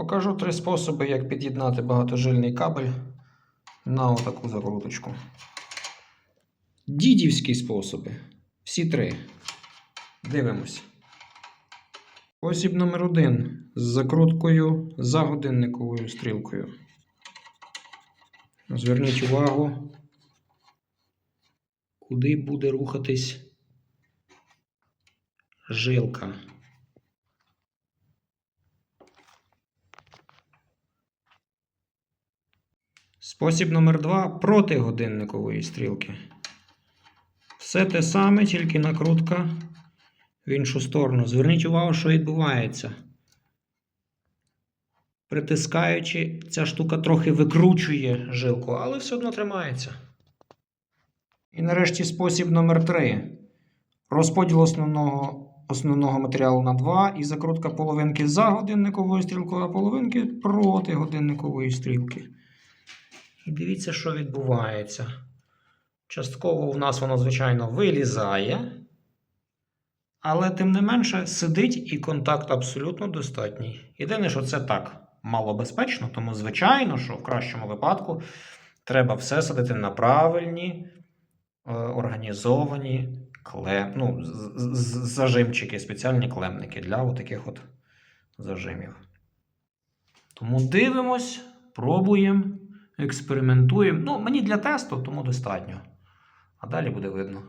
Покажу три способи, як під'єднати багатожильний кабель на отаку закруточку. Дідівські способи. Всі три. Дивимось. Спосіб номер один з закруткою за годинниковою стрілкою. Зверніть увагу, куди буде рухатись жилка. Спосіб номер два проти годинникової стрілки. Все те саме, тільки накрутка в іншу сторону. Зверніть увагу, що відбувається. Притискаючи, ця штука трохи викручує жилку, але все одно тримається. І нарешті спосіб номер 3. Розподіл основного, основного матеріалу на 2 і закрутка половинки за годинниковою стрілкою, а половинки проти годинникової стрілки. І дивіться, що відбувається. Частково в нас воно, звичайно, вилізає. Але тим не менше сидить і контакт абсолютно достатній. Єдине, що це так малобезпечно, тому, звичайно, що в кращому випадку треба все садити на правильні, е, організовані клем... ну, зажимчики, спеціальні клемники для таких от зажимів. Тому дивимось, пробуємо, експериментуємо. Ну, мені для тесту, тому достатньо. А далі буде видно.